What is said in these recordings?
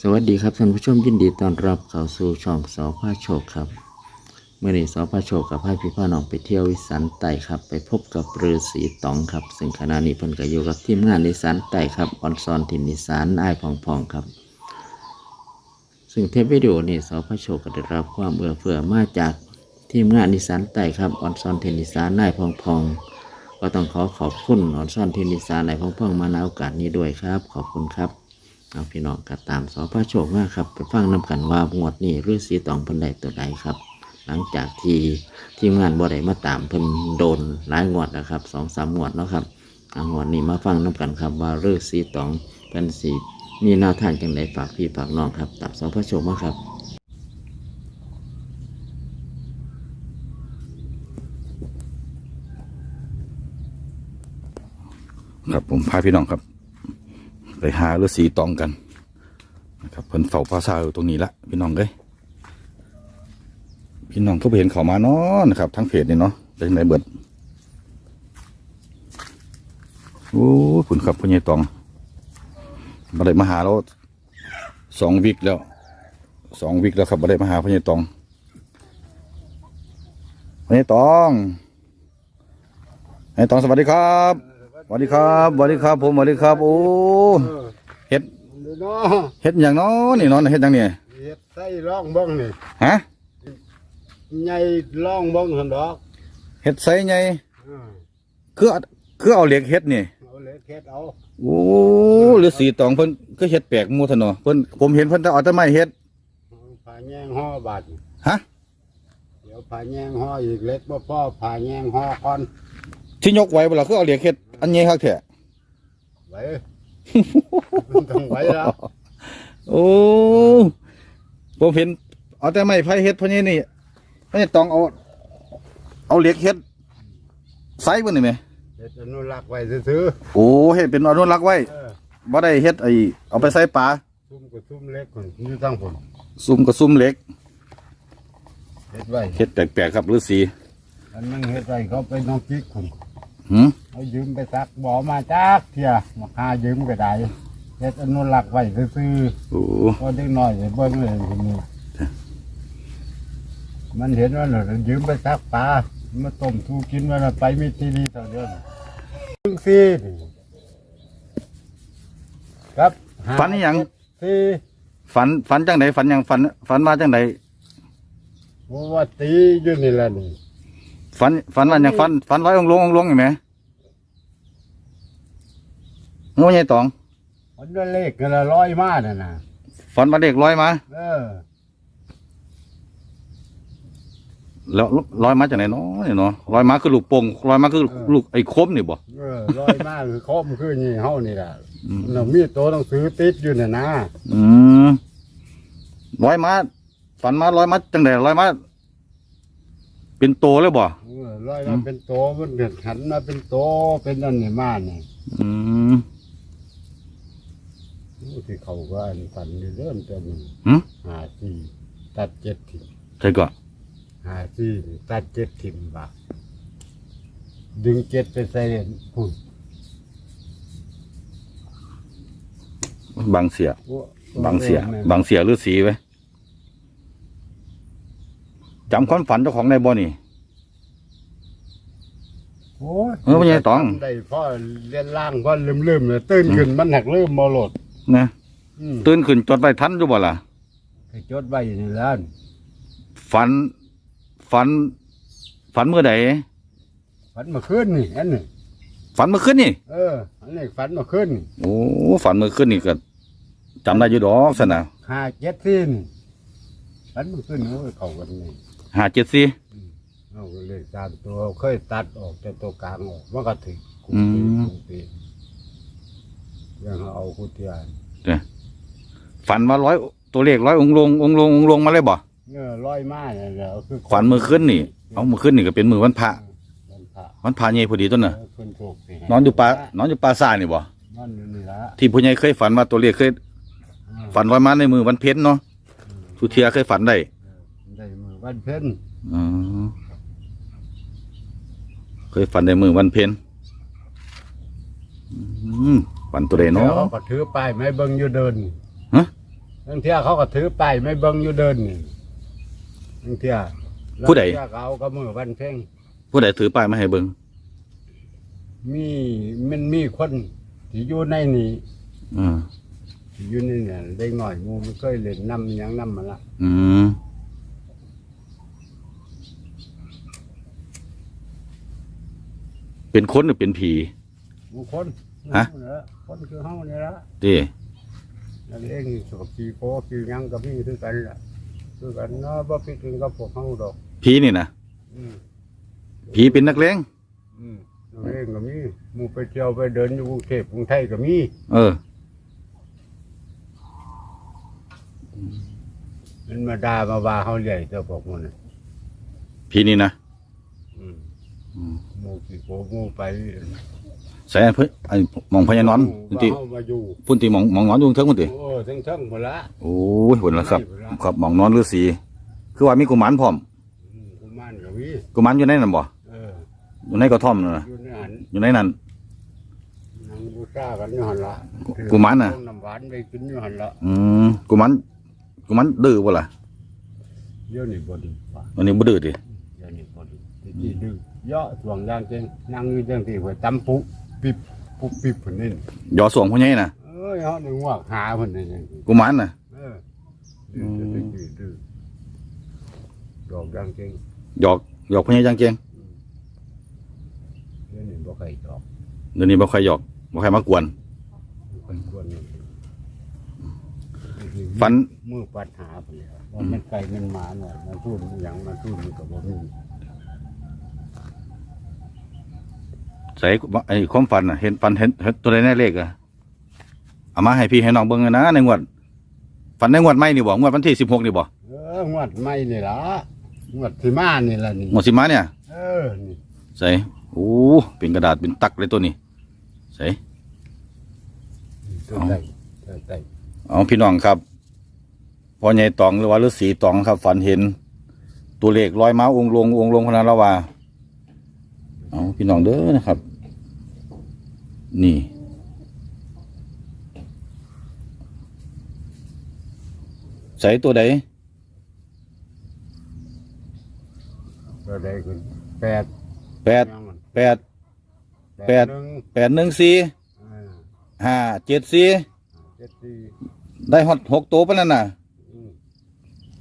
สวัสดีครับท่านผู้ชมยินดีต้อนรับเข้าสู่ช่องสอพาโชคครับเมื่อนี้สอพาโชคกับให้พี่พ่อน้องไปเที่ยววิสันไต่ครับ ไปพบกับฤาษีตองครับ ซึ่งขณะนี้เพิ่นก็อยู่กับทีมงานนิสันไต่ครับออนซอนถิ่นนิสานไอ้พองพองครับ ซึ่งเทปวิดีโอนี้สอพาโชคก็ได้รับความเอื้อเฟื้อมาจากทีมงานนิสันไต่ครับออนซอนถิ่นนิสานไอ้พองพองก็ต้องขอขอบคุณออนซอนเทนนิสานในพ่องๆมาในโอกาสนี้ด้วยครับ ขอบคุณครับ เอาพี่น้องก็ตามสอพระโชคมากครับไปฟังนำกันว่างวดนี้ฤาษีตองเพิ่นได้ตัวใดครับ หลังจากที่ทีมงานบ่ได้มาตามเพิ่นโดนหลายงวดนะครับสองสามงวดเนาะครับเอางวดนี้มาฟังนำกันครับว่าฤาษีตองเพิ่นสีมีแนวทางจังไดฝากพี่ฝากน้องครับตามสอพระโชคมากครับครับผมพาพี่น้องครับ ไปหาฤาษีตองกันนะครับเพิ่นเฝ้าพระซาอยู่ตรงนี้ละพี่น้องเอ้ยพี่น้องก็ไปเห็นเขามาเนาะนะครับ ทั้งเพจนี่เนาะเป็นไหนเบิดโอ้ยผุนครับพ่อใหญ่ตองมาได้มาหาเราสองวิกแล้วสองวิกแล้วครับมาได้มาหาพ่อใหญ่ตองพ่อใหญ่ตองพ่อใหญ่ตองสวัสดีครับ สวัสดีครับสวัสดีครับผมสวัสดีครับ โอ้เฮ็ดนี่เนาะเฮ็ดอย่างเน้อนี่เน้อเฮ็ดอย่างเนี่ยเฮ็ดใส่ร่องเบ้งนี่ฮะใหญ่ร่องเบ้งหั่นดอกเฮ็ดใส่ไงอ่าคือเอาคือเอาเหล็กเฮ็ดนี่เอาเลยเฮ็ดเอาโอ้ฤาษีตองเพิ่นก็เฮ็ดแปลกหมู่ทะเนาะเพิ่นผมเห็นเพิ่นแต่เอาแต่ไม้เฮ็ดเอาผ่าแยงห่อบาดฮะเดี๋ยวผ่าแยงห่ออีกเล็กบ่พอผ่าแยงห่อก่อนที่ยกไว้บ่ล่ะคือเอาเหล็กเฮ็ด อันใหญ่คักแท้ไว้มันต้องไว้แล้วโอ้ผมเห็นเอาแต่ไม้ไผ่เฮ็ดเพิ่นนี่นี่เพิ่นตองเอา เอาเหล็กเฮ็ดใส่เบิ่นนี่แหมเฮ็ดอนุรักษ์ไว้ซื่อโอ้เฮ็ดเป็นอนุรักษ์ไว้ๆเออบ่ได้เฮ็ดไอ้เอาไปใส่ปลาซุ่มก็ซุ่มเล็กคนอยู่ทั้งผมซุ่มกับซุ่มเหล็กเฮ็ดไว้เฮ็ดแปลกๆครับฤาษีอันนึงเฮ็ดไว้เขาไปน้องกิ๊กคน หืมเอายืมไปซักบ่มาจักเที่ยมาหายืมก็ได้เฮ็ดอนุรักษ์ไว้ซื่อๆโอ้พอเด็กน้อยเบิ่งเลยทีนี้มันเห็นว่าเรายืมไปซักปลามาต้มทูกินว่าน่ะไปมีทีดีต่อเดือนซึ่งสี่นี่ครับห้าฝันอหยังสี่ฝันฝันจังไดฝันหยังฝันฝันมาจังไดเพราะว่าตีอยู่นี่แหละนี่ ฝันฝันว่าหยังฝันฝันไว้องค์ลงองค์ลงเห็นไหมงูใหญ่ตองมันว่าเลขกันละร้อยมาน่ะนะฝันมาเด็กลอยมาเออแล้วลอยมาจากไหนเนาะนี่เนาะลอยมาคือลูกโป่งลอยมาคือลูกไอ้คมนี่บ่เออร้อยมาคือครบคือนี่เฮานี่ล่ะอืมเรามีตัวหนังสือติดอยู่น่ะนะอืมลอยมาฝันมาลอยมาจังไดลอยมา เป็นโตเลยบ่เออร้อยมาเป็นโตมันเดือดหันมาเป็นโตเป็นอันนี้มานี่อืมรู้ที่เขาก็อันฝันเริ่มต้นหึหาสี่ตัดเจ็ดถิ่มใช่ก็หาสี่ตัดเจ็ดถิ่มบาดึงเจ็ดไปใส่หุ่นบางเสีย โอ้บางเสียแม่นบางเสียหรือสีไว้ จำความฝันเจ้าของในบ่นี่ โอ้ยเออไม่ใช่ตองจำได้พ่อเลียนล่างพ่อลืมลืมๆเลยตื่นขึ้นมันหักลืมมาโหลดนะอืมตื่นขึ้นจดไปทันอยู่บ่ล่ะ ไปจดไว้นี่แล้วฝัน ฝัน ฝันเมื่อใดฝันเมาขึ้นนี่อันนี้ฝันเมื่อคืนนี่ เอออันนี้ฝันเมาขึ้นโอ้ฝันเมื่อคืนนี่ก็จำได้อยู่ดอกสนะหาเจ็ดสี่นี่ฝันเมาขึ้นโอ้ยเขากันนี่ หาเจ็ดสี่เอาเลขสามตัวเคยตัดออกแต่ตัวกลางออกมันก็ถึงกุอืปีมกุปียังเอาคุเทียนฝันว่าร้อยตัวเลขร้อยองค์ลงองค์ลงองค์ลงมาเลยบ่เงื่อร้อยมาเนี่ยแหละคือฝันเมื่อคืนนี่ เอาเมื่อคืนนี่ก็เป็นมือวันพระวันพระวันพระใหญ่พอดีต้นน่ะเออเพิ่นโชคสิให้นอนอยู่ป่านอนอยู่ป่าซ่านี่บ่นอนอยู่นี่ละที่ผู้ใหญ่เคยฝันว่าตัวเลขเคยอืมฝันร้อยมาในมือวันเพ็ญเนาะทุเทียเคยฝันได้ได้มือ วันเพ็ญอ๋อเคยฝันในมือวันเพ็ญอืมฝันตัวใดแล้วเนาะ เขาก็ถือป้ายไม้เบิ่งอยู่เดินฮะ บางเที่ยเขาก็ถือป้ายไม่เบิ่งอยู่เดินนี่บางเที่ยผู้ใด บางเที่ยก็เอาก็มือวันเพ่งผู้ใดถือป้ายมาให้เบิ่งมีมันมีคนที่อยู่ในนี่อืมที่อยู่ในเนี่ยเด็กหน่อยหมูมันเคยเล่นน้ำหยังน้ำมาละอืม เป็นคนหรือเป็นผีหมูคนฮะเออคนคือเฮานี่ละดินั่นเองสกปีโกปีหยังกับพี่คือกันล่ะคือกันเนาะบ่ผิดกันกับพวกเฮาดอก ผีนี่นะอืมผีเป็นนักเลงอืมนั่นเองก็มีหมูไปเที่ยวไปเดินอยู่กรุงเทพกรุงไทยก็มีเออ มันมาด่ามาว่าเฮาใหญ่เจ้าพวกมันน่ะผีนี่นะอืมอืม หมูสิโกหมูไปใส่เพิ่นไอ้หมองพญานอนหพุ่นว่าติเฮามาอยู่พุ่นติหมองหมองนอนอยู่เทิงพุ่นติโอ้ทั้งๆหมดละโอ้ยพุ่นละครับ ครับหมองนอนฤาษีคือว่ามีกุมารพร้อม อืมกุมารก็มีกุมารอยู่ในนั่นบ่ เอออยู่ในกระท่อมนั่นน่ะอยู่ในหันอยู่ในนั้น นางบูชากันอยู่หันละกุมารน่ะเอาน้ำหวานไปกินอยู่หันละอืมกุมารกุมารดื้อบ่ล่ะเดี๋ยวนี้บ่ดีป่ะอันนี้บ่ดื้อติเดี๋ยวนี้บ่ดีที่ที่ดื้อ ยอถ่วงย่างเจงนั่งอยู่จังที่หัวตำปุปิบปุปิบเพิ่นนี่ยอสวงพ่อใหญ่น่ะ เอ้ยเฮานี่งวกหาเพิ่นนี่จังซี่กุมารน่ะ เออดื้อดื้อดื้อดื้อดอกย่างเจงหยอกหยอกพ่อใหญ่จังเจงเดี๋ยวนี้บ่ใครดอกเดี๋ยวนี้บ่ค่อยหยอกบ่ค่อยมากวน คนควรนี่ฝัน มือปัญหาเพิ่นแล้วว่ามันไกลมันหมาหน่อยมันพูดมันหยังมันพูดมันก็บ่มี ใส่ไอ้ความฝันน่ะเห็นฝันเห็นเห็นตัวใดแน่เลขอะเอามาให้พี่ให้น้องเบิ่งเลยนะในงวดฝันในงวดใหม่นี่บ่งวดวันที่16นี่บ่เอองวดใหม่นี่ล่ะงวดที่มานี่ล่ะนี่งวดสิมาเนี่ย เออนี่ใส่โอ้เป็นกระดาษเป็นตักเลยตัวนี้ใส่ตัวใดตัวใดเอาพี่น้องครับพ่อใหญ่ตองหรือว่าฤาษีตองครับ ฝันเห็น ตัวเลขลอยมาองค์ลงองค์ลงพนันละว่า เอาพี่น้องเด้อนะครับ นี่ ใส่ตัวใดตัวใดคือแปดแปดยังมันแปดแปดหนึ่งแปดหนึ่งสี่เออห้าเจ็ดสี่เจ็ดสี่ได้หดหกตัวปะนั่นน่ะอืม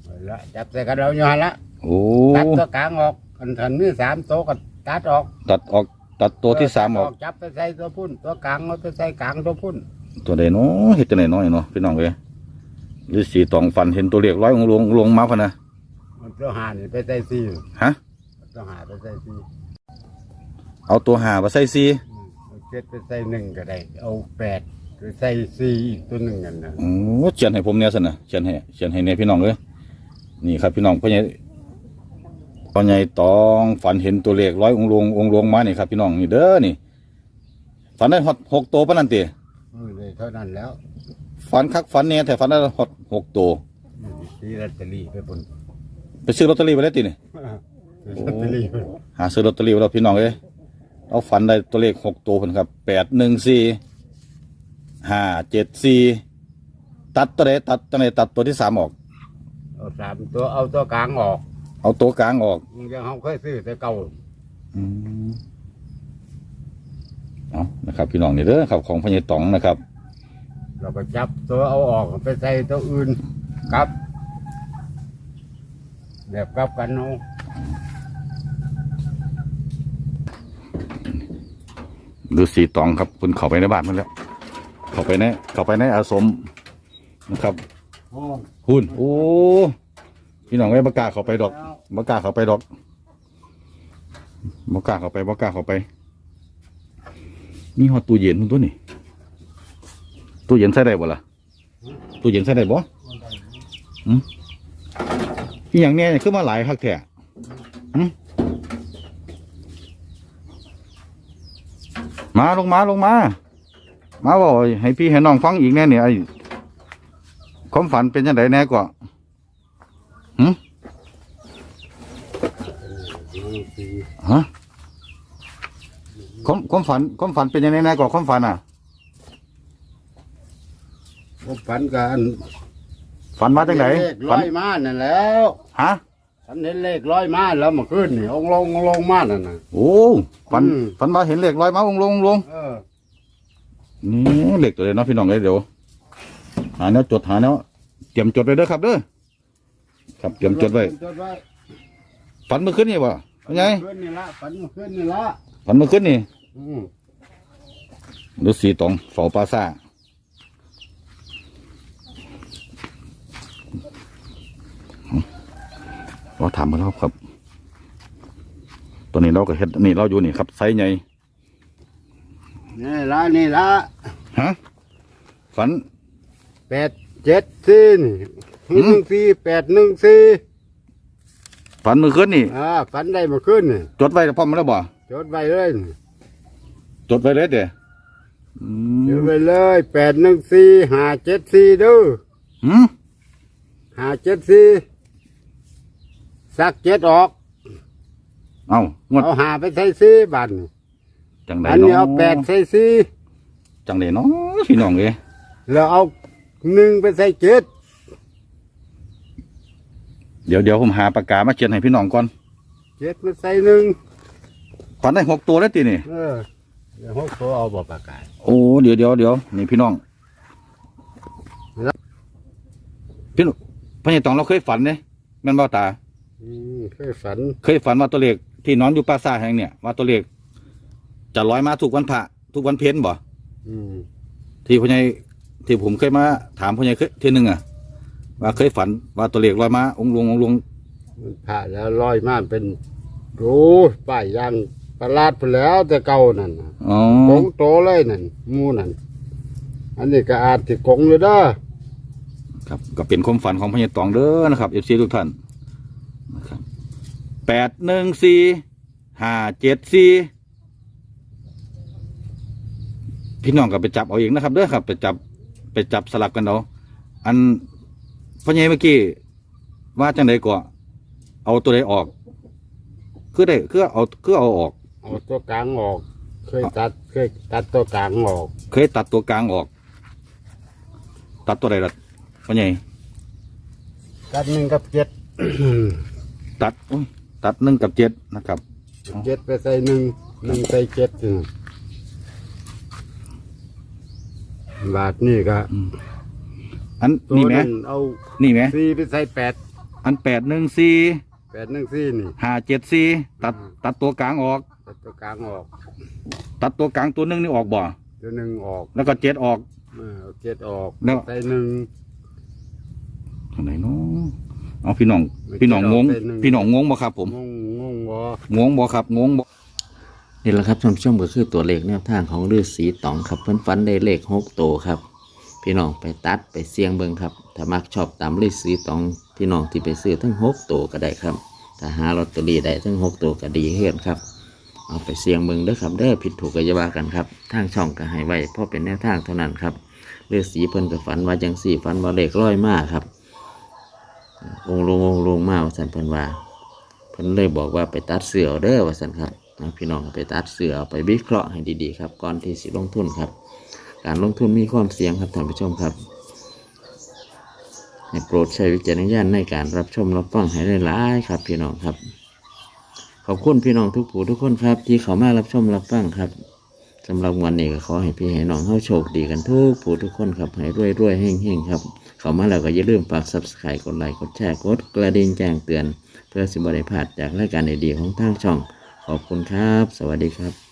เอาละจับใส่กระเดาอยู่หันละโอ้ตัดตัวกลางออกอันทันมีสามตัวก็ ตัดออกตัดออกตัดตัวที่สามออก จับไปใส่ตัวพุ่น ตัวกลางเอาไปใส่กลางตัวพุ่น ตัวใดเนาะเห็ดตัวไหนน้อยเนาะพี่น้องเอ้ยฤาษีตองฝันเห็นตัวเลขร้อยองค์ลงลงมาพะนะมันตัวหานี่ไปใส่สี่ฮะตัวหาไปใส่สี่เอาตัวหามาใส่ซีอืมเอาเจ็ดไปใส่หนึ่งก็ได้ เอาแปดไปใส่สี่อีกตัวหนึ่งกันนะโอ้เขียนให้ผมเนี่ยสินะเขียนให้เขียนให้เนี่ยพี่น้องเอ้ยนี่ครับพี่น้องพ่อใหญ่ พ่อใหญ่ตองฝันเห็นตัวเลขร้อยองค์ลงองค์ลงมานี่ครับพี่น้องนี่เด้อนี่ ฝันได้หดหกตัวปะนั่นติเออเลยเท่านั้นแล้วฝันคักฝันเนี่ยแต่ฝันได้หดหกตัวอืมซื้อลอตเตอรี่ไปบนไปซื้อลอตเตอรี่ไปแล้วตินี่ซื้อลอตเตอรี่ไปหาซื้อลอตเตอรี่ไว้แล้วพี่น้องเอ้ยเอาฝันได้ตัวเลขหกตัวเพิ่นครับแปดหนึ่งสี่ห้าเจ็ดสี่ตัดตัวใดตัดตัวไหนตัดตัวที่สามออกเอาสามตัวเอาตัวกลางออก เอาตัวกลางออกยังเขาเคยซื้อแต่เก่าอืมเอานะครับ พี่น้องนี่เด้อครับของพญตองนะครับ เราก็จับตัวเอาออกไปใส่ตัวอื่นครับแบบกลับกันเนาะฤาษีตองครับคุณเข้าไปในบ้านมันแล้ว เข้าไปในเข้าไปในอาสมนะครับอ๋อหุ่นโอ้ พี่น้องไอ้บกล้าเข้าไปดอก บกล้าเข้าไปดอกบกล้าเข้าไปบกล้าเข้าไป มีหอดตู้เย็นพุ่นตัวนี่ตู้เย็นใส่ได้บ่ล่ะตู้เย็นใส่ได้บ่อืมอีหยังเนี่ยคือมาหลายคักแท้หึมาลงมาลงมา มาบอกให้พี่ให้น้องฟังอีกแน่เนี่ยไอ้ความฝันเป็นยังไงแน่กว่าหึ ฮะความความฝันความฝันเป็นยังไงแน่กว่าความฝันอะผมฝันกันฝันมาจากไหนเลขร้ฝัอนยมานั่นแล้วฮะฉันเห็นเลขร้อยมาแล้วเมาขึ้นนี่องค์ลงองค์ลงมานั่นน่ะโอ้ฝันอืมฝันมาเห็นเหล็กลอยมาองค์ลงองค์ลงเออนี่เหล็กตัวเลยเนาะพี่น้องเลยเดี๋ยวหาแนวจดหาแนวเตรียมจดไว้เด้อครับเด้อครับเตรียมจดไว้จดไว้ ฝันเมื่อคืนนี่บ่เป็นไงขึ้นนี่ละฝันเมื่อขึ้นนี่ละฝันเมื่อคืนนี่อืมฤาษีตองเฝ้าปราสาทเราถามมาแล้วครับ ตัวนี้เราก็เฮ็ดนี่เราอยู่นี่ครับไซส์ใหญ่นี่ละนี่ละฮะฝันแปดเจ็ดสี่นี่หืมหนึ่งสี่แปดหนึ่งสี่ ฝันเมื่อคืนนี่อ่าฝันได้เมาขึ้นนี่จดไว้พร้อมแล้วบ่จดไว้เลยนี่จดไว้เลยเด้ออืจดมไว้เลยแปดหนึ่งสี่ห้าเจ็ดสี่เด้อหืมห้าเจ็ดสี่สักเจ็ดออก เอ้างวดเอาหาไปใส่สี่บัตรจังไดอันนี้เนาะเอาแปดใส่สี่จังไดเนาะพี่น้องเอ้ยแล้วเอาหนึ่งไปใส่เจ็ด เดี๋ยวเดี๋ยวผมหาปากกามาเขียนให้พี่น้องก่อนเจ็ดมาใส่หนึ่งฝันได้หกตัวแล้วตีนี่ เออเดี๋ยวหกตัวเอาบ่ประกาศโอ้เดี๋ยวเดี๋ยวเดี๋ยวนี่พี่น้องแล้วพี่น้องพญาตองเราเคยฝันเนี่ยแม่นบ่ตา อืมเคยฝัน เคยฝันว่าตัวเลขที่นอนอยู่ปราสาทแห่งเนี่ยว่าตัวเลขจะลอยมาทุกวันพระทุกวันเพ็ญบ่อืมที่พ่อใหญ่ที่ผมเคยมาถามพ่อใหญ่เคยทีหนึงอะ ว่าเคยฝันว่าตัวเลขลอยมาองค์หลวงองค์หลวงมันผ่าแล้วลอยมาเป็นโอ้ป้ายยางประหลาดไปแล้วแต่เก่านั่นน่ะอ๋อกงโตเลยนั่นหมูนั่นอันนี้ก็อาจที่กงอยู่เด้อครับก็เป็นความฝันของพ่อใหญ่ตองเด้อนะครับเอฟซีทุกท่านนะครับแปดหนึ่งสี่ห้าเจ็ดสี่พี่น้องก็ไปจับเอาเองนะครับเด้อครับ ไปจับไปจับสลับกันเอาอัน พ่อใหญ่เมื่อกี้ว่าจังไดก็เอาตัวใดออก คือได้คือเอาคือเอาออก เอาตัวกลางออก เคยตัดเคยตัดตัวกลางออกเคยตัดตัวกลางออก ตัดตัวใดล่ะพ่อใหญ่ตัดหนึ่งกับเจ็ด ตัดอุ๊ยตัดหนึ่งกับเจ็ดนะครับ เจ็ดไปใส่หนึ่งหนึ่งใส่เจ็ดนี่บาทนี่ก็อั นตัวนี่ไหมนั้นเอานี่ไหมสี่ไปใส่แปดอันแปดหนึ่งสี่แปดหนึ่งสี่นี่ห้าเจ็ดสี่ตัดตัดตัวกลางออก ตัดตัวกลางออก ตัดตัวกลางตัวหนึงนี่ออกบ่ ตัวหนึ่งออกแล้วก็เจ็ดออก เออเอาเจ็ดออกแล้ว ใส่หนึ่ง ทางไหนเนาะเอาพี่น้อง พี่น้องงงพี่น้องงงบ่ครับผม งงงงวะงงบ่ครับ งงบ่ นี่แหละครับท่านผู้ชมก็คือตัวเลขแนวทางของฤาษีตองครับเพิ่นฝันได้เลขหกตัวครับ พี่น้องไปตัดไปเสี่ยงเบิงครับ ถ้ามักชอบตามฤาษีตองพี่น้องที่ไปซื้อทั้งหกตัวก็ได้ครับ ถ้าหาลอตเตอรี่ได้ทั้งหกตัวก็ดีเฮือนครับ เอาไปเสี่ยงเบิงเด้อครับเด้อผิดถูกก็อย่าว่ากันครับทางช่องก็ให้ไว้เพราะเป็นแนวทางเท่านั้นครับฤาษีเพิ่นก็ฝันว่าจังสี่ฝันว่าเลขร้อยมากครับองลงองลงมาว่าสันเพิ่นว่าเพิ่นเลยบอกว่าไปตัดเสือเด้อว่าสันครับพี่น้องไปตัดเสือไปวิเคราะห์ให้ดีๆครับก่อนที่สิลงทุนครับ การลงทุนมีความเสี่ยงครับท่านผู้ชมครับให้โปรดใช้วิจารณญาณในการรับชมรับฟังให้ได้ลายครับ พี่น้องครับ ขอบคุณพี่น้องทุกผู้ทุกคนครับ ที่เขามารับชมรับฟังครับสำหรับวันนี้ก็ขอให้พี่ให้น้องเฮาโชคดีกันทุกผู้ทุกคนครับให้รวยรวยๆเฮงเฮงครับ เขามาแล้วก็อย่าลืมฝาก subscribe กดไลค์กดแชร์กดกระดิ่งแจ้งเตือน เพื่อสิบริพลาดจากรายการดีๆของทางช่อง ขอบคุณครับ สวัสดีครับ